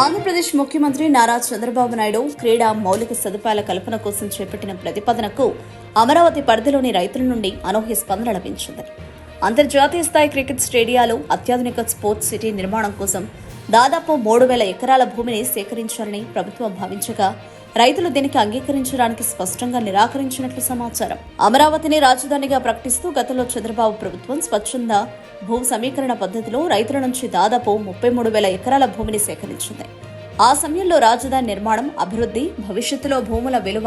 ఆంధ్రప్రదేశ్ ముఖ్యమంత్రి నారా చంద్రబాబు నాయుడు క్రీడా మౌలిక సదుపాయాల కల్పన కోసం చేపట్టిన ప్రతిపాదనకు అమరావతి పరిధిలోని రైతుల నుండి అనూహ్య స్పందన లభించింది. అంతర్జాతీయ స్థాయి క్రికెట్ స్టేడియాలు అత్యాధునిక స్పోర్ట్స్ సిటీ నిర్మాణం కోసం దాదాపు మూడు వేల ఎకరాల భూమిని సేకరించాలని ప్రభుత్వం భావించగా రైతులు దీనికి అంగీకరించడానికి స్పష్టంగా నిరాకరించినట్లు సమాచారం. అమరావతిని రాజధానిగా ప్రకటిస్తూ గతంలో చంద్రబాబు ప్రభుత్వం స్వచ్ఛంద భూ సమీకరణ పద్ధతిలో రైతుల నుంచి దాదాపు ముప్పై మూడు వేల ఎకరాల భూమిని సేకరించింది. ఆ సమయంలో రాజధాని నిర్మాణం అభివృద్ధి భవిష్యత్తులో భూముల విలువ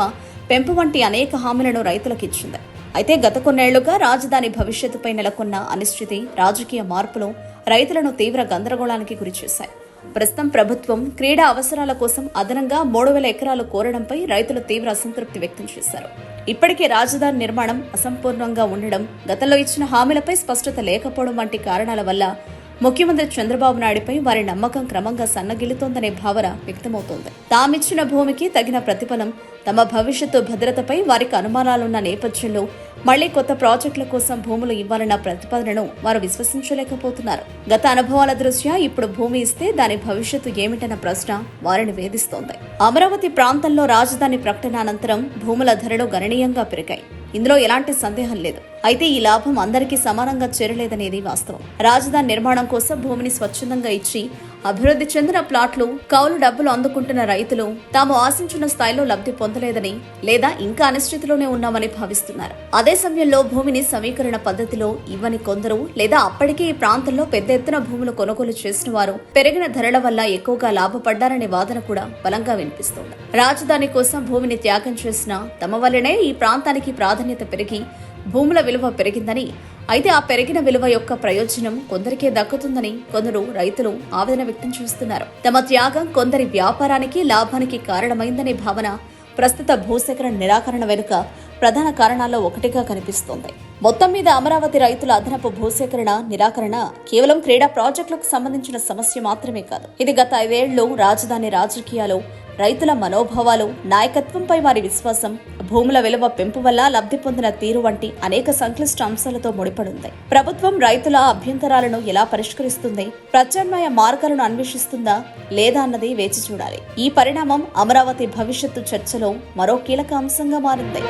పెంపు వంటి అనేక హామీలను రైతులకు ఇచ్చింది. అయితే గత కొన్నేళ్ళుగా రాజధాని భవిష్యత్తుపై నెలకొన్న అనిశ్చితి రాజకీయ మార్పులు రైతులను తీవ్ర గందరగోళానికి గురిచేశాయి. ప్రస్తుతం ప్రభుత్వం క్రీడా అవసరాల కోసం అదనంగా మూడు వేల ఎకరాలు కోరడంపై రైతులు తీవ్ర అసంతృప్తి వ్యక్తం చేశారు. ఇప్పటికే రాజధాని నిర్మాణం అసంపూర్ణంగా ఉండడం గతంలో ఇచ్చిన హామీలపై స్పష్టత లేకపోవడం వంటి కారణాల వల్ల ముఖ్యమంత్రి చంద్రబాబు నాయుడుపై వారి నమ్మకం క్రమంగా సన్నగిల్లుతోందనే భావన వ్యక్తమవుతోంది. తామిచ్చిన భూమికి తగిన ప్రతిఫలం తమ భవిష్యత్తు భద్రతపై వారికి అనుమానాలున్న నేపథ్యంలో మళ్ళీ కొత్త ప్రాజెక్టుల కోసం భూములు ఇవ్వాలన్న ప్రతిపాదనను వారు విశ్వసించలేకపోతున్నారు. గత అనుభవాల దృష్ట్యా ఇప్పుడు భూమి ఇస్తే దాని భవిష్యత్తు ఏమిటన్న ప్రశ్న వారిని వేధిస్తోంది. అమరావతి ప్రాంతంలో రాజధాని ప్రకటన అనంతరం భూముల ధరలు గణనీయంగా పెరిగాయి. ఇందులో ఎలాంటి సందేహం లేదు. అయితే ఈ లాభం అందరికీ సమానంగా చేరలేదనేది వాస్తవం. రాజధాని నిర్మాణం కోసం భూమిని స్వచ్ఛందంగా ఇచ్చి అభివృద్ధి చెందిన ప్లాట్లు కౌలు డబ్బులు అందుకుంటున్న రైతులు తాము ఆశించిన స్థాయిలో లబ్ధి పొందలేదని లేదా ఇంకా అనిశ్చితిలోనే ఉన్నామని భావిస్తున్నారు. అదే సమయంలో భూమిని సమీకరణ పద్ధతిలో ఇవ్వని కొందరు లేదా అప్పటికే ఈ ప్రాంతంలో పెద్ద ఎత్తున భూములు కొనుగోలు చేసిన వారు పెరిగిన ధరల వల్ల ఎక్కువగా లాభపడ్డారనే వాదన కూడా బలంగా వినిపిస్తోంది. రాజధాని కోసం భూమిని త్యాగం చేసిన తమ వల్లనే ఈ ప్రాంతానికి ప్రాధాన్యత పెరిగి భూముల విలువ పెరిగిందని అయితే ఆ పెరిగిన విలువ యొక్క ప్రయోజనం కొందరికే దక్కుతుందని కొందరు రైతులు ఆవేదన వ్యక్తం చేస్తున్నారు. తమ త్యాగం కొందరి వ్యాపారానికి లాభానికి కారణమైందనే భావన ప్రస్తుత భూసేకరణ నిరాకరణ వెనుక ప్రధాన కారణాల్లో ఒకటిగా కనిపిస్తోంది. మొత్తం మీద అమరావతి రైతుల అదనపు భూసేకరణ నిరాకరణ కేవలం క్రీడా ప్రాజెక్టులకు సంబంధించిన సమస్య మాత్రమే కాదు. ఇది గత ఐదేళ్ళు రాజధాని రాజకీయాలు రైతుల మనోభావాలు నాయకత్వంపై వారి విశ్వాసం భూముల విలువ పెంపు వల్ల లబ్ధి పొందిన తీరు వంటి అనేక సంక్లిష్ట అంశాలతో ముడిపడుంది. ప్రభుత్వం రైతుల అభ్యంతరాలను ఎలా పరిష్కరిస్తుంది ప్రత్యామ్నాయ మార్గాలను అన్వేషిస్తుందా లేదా అన్నది వేచి చూడాలి. ఈ పరిణామం అమరావతి భవిష్యత్తు చర్చలో మరో కీలక అంశంగా మారింది.